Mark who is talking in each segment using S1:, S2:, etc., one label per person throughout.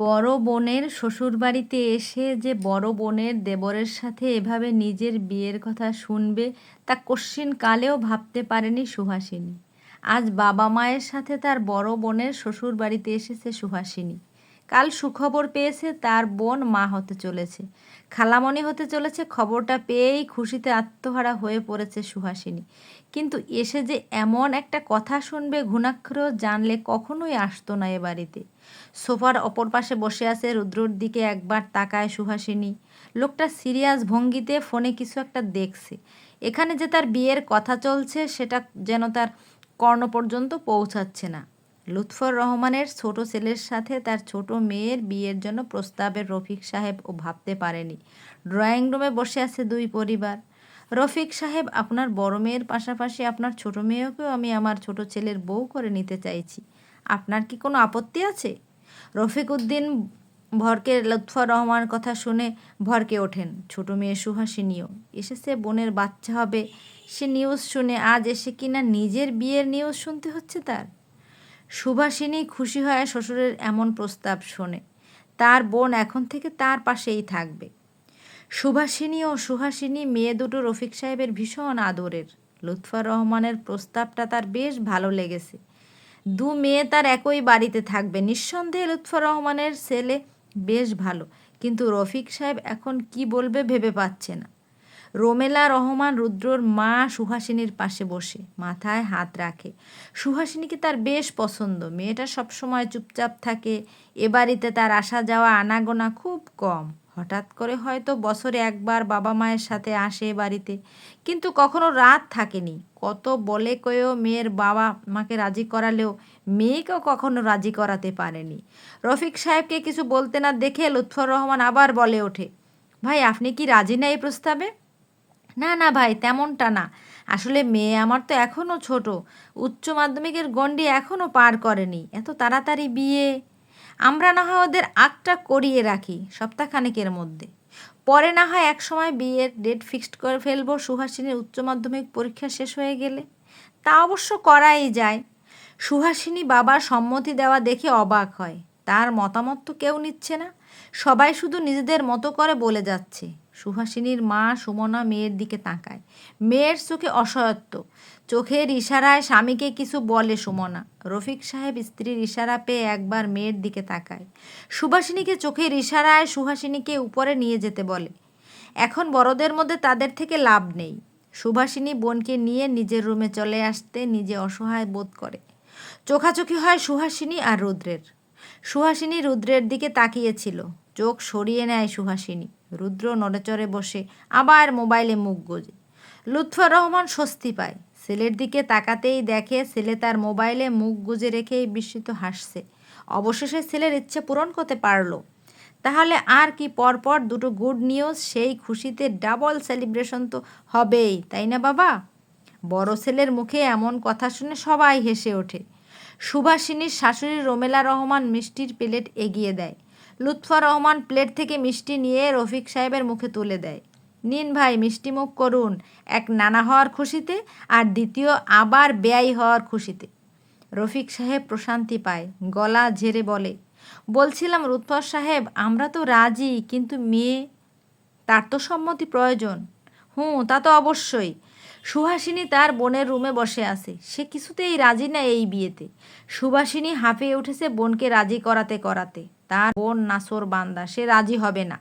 S1: বড় বোনের শ্বশুরবাড়িতে এসে যে বড় বোনের দেবরের সাথে এভাবে নিজের বিয়ের কথা শুনবে, তা কশ্চিন কালেও ভাবতে পারেনি সুহাসিনী আজ বাবা মায়ের সাথে তার বড় বোনের শ্বশুরবাড়িতে এসেছে সুহাসিনী কাল সুখবর পেয়েছে, তার বোন মা হতে চলেছে। খালামণি হতে চলেছে, খবরটা পেয়েই খুশিতে আত্মহারা হয়ে পড়েছে সুহাসিনী। কিন্তু এসে যে এমন একটা কথা শুনবে ঘুণাক্ষর, জানলে কখনোই আসতো না এ বাড়িতে। সোফার অপর পাশে বসে আছে রুদ্রর দিকে একবার তাকায় সুহাসিনী। লোকটা সিরিয়াস ভঙ্গিতে ফোনে কিছু একটা দেখছে। এখানে যে তার বিয়ের কথা চলছে, সেটা যেন তার কর্ণ পর্যন্ত পৌঁছাচ্ছে না। লুৎফর রহমানের ছোট ছেলের সাথে তার ছোট মেয়ের বিয়ের জন্য প্রস্তাবের রফিক সাহেব ও ভাবতে পারেনি। ড্রয়িং রুমে বসে আছে দুই পরিবার। রফিক সাহেব, আপনার বড় মেয়ের পাশাপাশি আপনার ছোট মেয়েকেও আমি আমার ছোট ছেলের বউ করে নিতে চাইছি। আপনার কি কোনো আপত্তি আছে? রফিক উদ্দিন ভরকে লুৎফর রহমান কথা শুনে ভরকে ওঠেন। ছোট মেয়ে সুহাসিনীও এসেছে, বোনের বাচ্চা হবে। সে নিউজ শুনে আজ এসে কিনা নিজের বিয়ের নিউজ শুনতে হচ্ছে তার? সুভাষিনী খুশি হয় শ্বশুরের এমন প্রস্তাব শোনে। তার বোন এখন থেকে তার পাশেই থাকবে। সুভাষিনী ও সুহাসিনী মেয়ে দুটো রফিক সাহেবের ভীষণ আদরের। লুৎফর রহমানের প্রস্তাবটা তার বেশ ভালো লেগেছে। দু মেয়ে তার একই বাড়িতে থাকবে। নিঃসন্দেহে লুৎফর রহমানের ছেলে বেশ ভালো। কিন্তু রফিক সাহেব এখন কি বলবে ভেবে পাচ্ছে না। রোমেলা রহমান রুদ্রর মা সুহাসিনীর পাশে বসে, মাথায় হাত রাখে। সুহাসিনীকে তার বেশ পছন্দ? মেয়েটা সবসময় চুপচাপ থাকে, এ বাড়িতে তার আসা যাওয়া আনাগোনা খুব কম। হঠাৎ করে হয়তো বছরে একবার বাবা মায়ের সাথে আসে বাড়িতে, কিন্তু কখনো রাত থাকেনি। কত বলে কয়েও মেয়ের বাবা মাকে রাজি করালেও মেয়েকেও কখনো রাজি করাতে পারেনি। রফিক সাহেবকে কিছু বলতে না দেখে লুৎফর রহমান আবার বলে ওঠে, ভাই, আপনি কি রাজি না এই প্রস্তাবে? না না ভাই, তেমনটা না। আসলে মেয়ে আমার তো এখনও ছোট। উচ্চ মাধ্যমিকের গণ্ডি এখনও পার করেনি। এত তাড়াতাড়ি বিয়ে। আমরা না হয় ওদের আগটা করিয়ে রাখি সপ্তাহখানেকের মধ্যে। পরে না হয় এক সময় বিয়ের ডেট ফিক্সড করে ফেলব সুহাসিনীর উচ্চ মাধ্যমিক পরীক্ষা শেষ হয়ে গেলে। তা অবশ্য করাই যায়। সুহাসিনী বাবার সম্মতি দেওয়া দেখে অবাক হয়। তার মতামত তো কেউ নিচ্ছে না। সবাই শুধু নিজেদের মতো করে বলে যাচ্ছে। সুহাসিনীর মা সুমনা মেয়ের দিকে তাকায়। মেয়ের চোখে অসহায়ত্ব। চোখের ইশারায় স্বামীকে কিছু বলে সুমনা। রফিক সাহেব স্ত্রীর ইশারা পেয়ে একবার মেয়ের দিকে তাকায়। সুভাষিনীকে চোখের ইশারায় সুহাসিনীকে উপরে নিয়ে যেতে বলে। এখন বড়দের মধ্যে তাদের থেকে লাভ নেই। সুভাষিনী বোনকে নিয়ে নিজের রুমে চলে আসতে নিজে অসহায় বোধ করে। চোখাচোখি হয় সুহাসিনী আর রুদ্রের। সুহাসিনী রুদ্রের দিকে তাকিয়েছিল। চোখ সরিয়ে নেয় সুহাসিনী। রুদ্র নড়েচড়ে বসে আবার মোবাইলে মুখ গোজে। লুৎফর রহমান স্বস্তি পায়। ছেলের দিকে তাকাতেই দেখে ছেলে তার মোবাইলে মুখ গুজে রেখেই বিস্মিত হাসছে। অবশেষে ছেলের ইচ্ছে পূরণ করতে পারল। তাহলে আর কি পরপর দুটো গুড নিউজ, সেই খুশিতে ডাবল সেলিব্রেশন তো হবেই, তাই না বাবা? বড় ছেলের মুখে এমন কথা শুনে সবাই হেসে ওঠে। সুভাষিনীর শাশুড়ি রোমেলা রহমান মিষ্টির প্লেট এগিয়ে দেয়। লুৎফা রহমান প্লেট থেকে মিষ্টি নিয়ে রফিক সাহেবের মুখে তুলে দেয়। নিন ভাই মিষ্টি মুখ করুন। এক নানা হওয়ার খুশিতে আর দ্বিতীয় আবার ব্যয় হওয়ার খুশিতে। রফিক সাহেব প্রশান্তি পায়, গলা ঝেড়ে বলে, বলছিলাম রুৎফর সাহেব, আমরা তো রাজি, কিন্তু মেয়ে, তার তো সম্মতি প্রয়োজন। হুঁ, তা তো অবশ্যই। সুহাসিনী তার বোনের রুমে বসে আছে, সে কিছুতেই রাজি না এই বিয়েতে। সুভাষিনী হাঁপিয়ে উঠেছে বোনকে রাজি করাতে করাতে। তার বোন নাসর বান্দা, সে রাজি হবে না।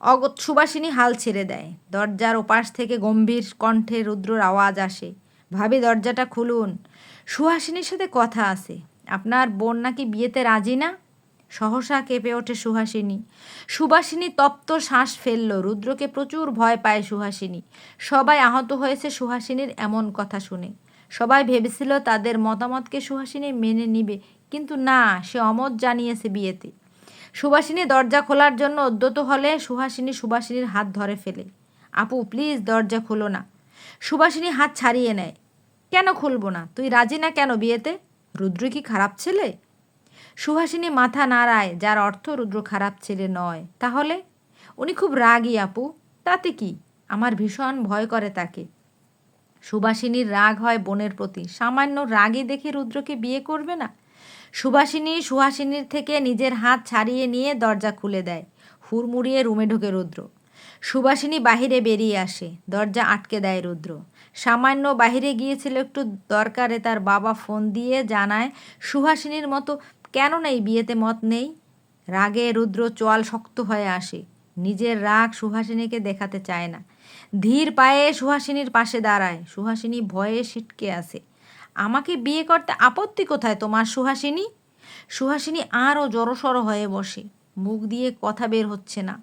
S1: অগত সুবাসিনী হাল ছেড়ে দেয়। দরজার ওপাশ থেকে গম্ভীর কণ্ঠে রুদ্রর আওয়াজ আসে। ভাবি, দরজাটা খুলুন। সুহাসিনীর সাথে কথা আছে। আপনার বোন নাকি বিয়েতে রাজি না? সহসা কেঁপে ওঠে সুহাসিনী। সুবাসিনী তপ্ত শ্বাস ফেলল। রুদ্রকে প্রচুর ভয় পায় সুহাসিনী। সবাই আহত হয়েছে সুহাসিনীর এমন কথা শুনে। সবাই ভেবেছিল তাদের মতামতকে সুহাসিনী মেনে নিবে। কিন্তু না, সে অমত জানিয়েছে বিয়েতে। সুভাষিনী দরজা খোলার জন্য উদ্যত হলে সুহাসিনী সুভাষিনীর হাত ধরে ফেলে। আপু, প্লিজ দরজা খোলো না। সুভাষিনী হাত ছাড়িয়ে নেয়। কেন খুলবো না? তুই রাজি না কেন বিয়েতে? রুদ্র কি খারাপ ছেলে? সুহাসিনী মাথা নাড়ায়, যার অর্থ রুদ্র খারাপ ছেলে নয়। তাহলে? উনি খুব রাগই আপু। তাতে কি? আমার ভীষণ ভয় করে তাকে। সুবাসিনীর রাগ হয় বোনের প্রতি। সামান্য রাগে দেখে রুদ্রকে বিয়ে করবে না? সুভাষিনী সুহাসিনীর থেকে নিজের হাত ছাড়িয়ে নিয়ে দরজা খুলে দেয়। হুড়মুড়িয়ে রুমে ঢোকে রুদ্র। সুভাষিনী বাহিরে বেরিয়ে আসে। দরজা আটকে দেয় রুদ্র। সামান্য বাহিরে গিয়েছিল একটু দরকারে তার বাবা ফোন দিয়ে জানায়, সুহাসিনীর মতো কেন নেই, বিয়েতে মত নেই? রাগে রুদ্র চোয়াল শক্ত হয়ে আসে। নিজের রাগ সুহাসিনীকে দেখাতে চায় না। ধীর পায়ে সুহাসিনীর পাশে দাঁড়ায়। সুহাসিনী ভয়ে সিটকে আসে। আমাকে বিয়ে করতে আপত্তি কোথায় তোমার সুহাসিনী? সুহাসিনী আরও জড়সড় হয়ে বসে। মুখ দিয়ে কথা বের হচ্ছে না।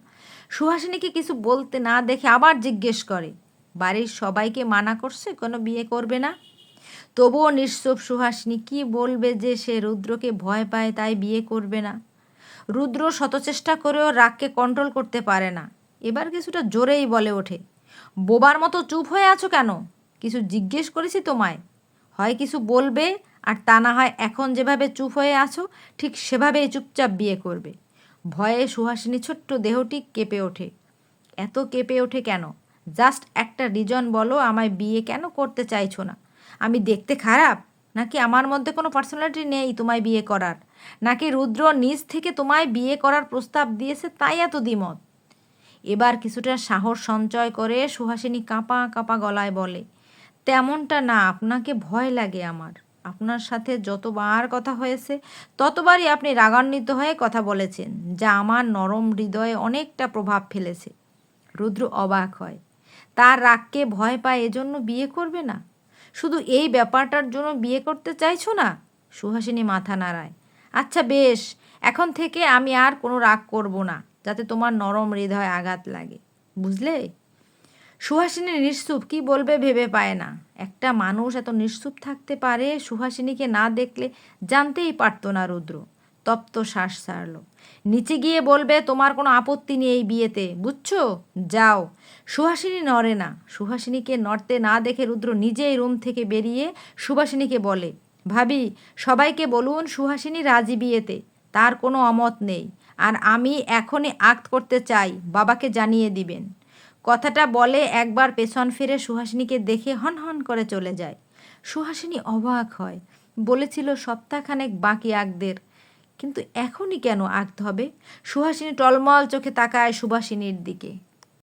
S1: সুহাসিনীকে কিছু বলতে না দেখে আবার জিজ্ঞেস করে, বাড়ির সবাইকে মানা করছে? কোনো বিয়ে করবে না? তবুও নিশ্চুপ সুহাসিনী কি বলবে যে সে রুদ্রকে ভয় পায় তাই বিয়ে করবে না। রুদ্র শতচেষ্টা করেও রাগকে কন্ট্রোল করতে পারে না। এবার কিছুটা জোরেই বলে ওঠে, বোবার মতো চুপ হয়ে আছো কেন? কিছু জিজ্ঞেস করেছি তোমায়? হয় কিছু বলবে আর তা না হয় এখন যেভাবে চুপ হয়ে আছো, ঠিক সেভাবেই চুপচাপ বিয়ে করবে। ভয়ে সুহাসিনী ছোট্ট দেহটি কেঁপে ওঠে। এত কেঁপে ওঠে কেন? জাস্ট একটা রিজন বলো, আমায় বিয়ে কেন করতে চাইছো না? আমি দেখতে খারাপ? নাকি আমার মধ্যে কোনো পার্সোনালিটি নেই তোমায় বিয়ে করার? নাকি রুদ্র নিজ থেকে তোমায় বিয়ে করার প্রস্তাব দিয়েছে তাই এত দ্বিমত? এবার কিছুটা সাহস সঞ্চয় করে সুহাসিনী কাঁপা কাঁপা গলায় বলে তেমনটা না, আপনাকে ভয় লাগে আমার। আপনার সাথে যতবার কথা হয়েছে, ততবারই আপনি রাগান্বিত হয়ে কথা বলেছেন, যা আমার নরম হৃদয়ে অনেকটা প্রভাব ফেলেছে। রুদ্র অবাক হয়। তার রাগকে ভয় পায়, এজন্য বিয়ে করবে না? শুধু এই ব্যাপারটার জন্য বিয়ে করতে চাইছো না? সুহাসিনী মাথা নাড়ায়। আচ্ছা বেশ। এখন থেকে আমি আর কোনো রাগ করব না, যাতে তোমার নরম হৃদয় আঘাত লাগে। বুঝলে? সুহাসিনী নিঃসুপ কি বলবে ভেবে পায় না। একটা মানুষ এত নিঃসুপ থাকতে পারে, সুহাসিনীকে না দেখলে জানতেই পারতো না রুদ্র। তপ্ত শ্বাস ছাড়ল। নিচে গিয়ে বলবে, তোমার কোনো আপত্তি নেই এই বিয়েতে, বুঝছ? যাও। সুহাসিনী নড়ে না। সুহাসিনীকে নড়তে না দেখে রুদ্র নিজেই রুম থেকে বেরিয়ে সুভাসিনীকে বলে, ভাবি, সবাইকে বলুন সুহাসিনী রাজি বিয়েতে, তার কোনো অমত নেই। আর আমি এখনই আক্ত করতে চাই, বাবাকে জানিয়ে দিবেন। কথাটা বলে একবার পেছন ফিরে সুহাসিনীকে দেখে হন হন করে চলে যায়। সুহাসিনী অবাক হয়। বলেছিল, সপ্তাহখানেক বাকি আগদের। কিন্তু এখনই কেন আঁকতে হবে? সুহাসিনী টলমল চোখে তাকায় সুভাষিনীর দিকে।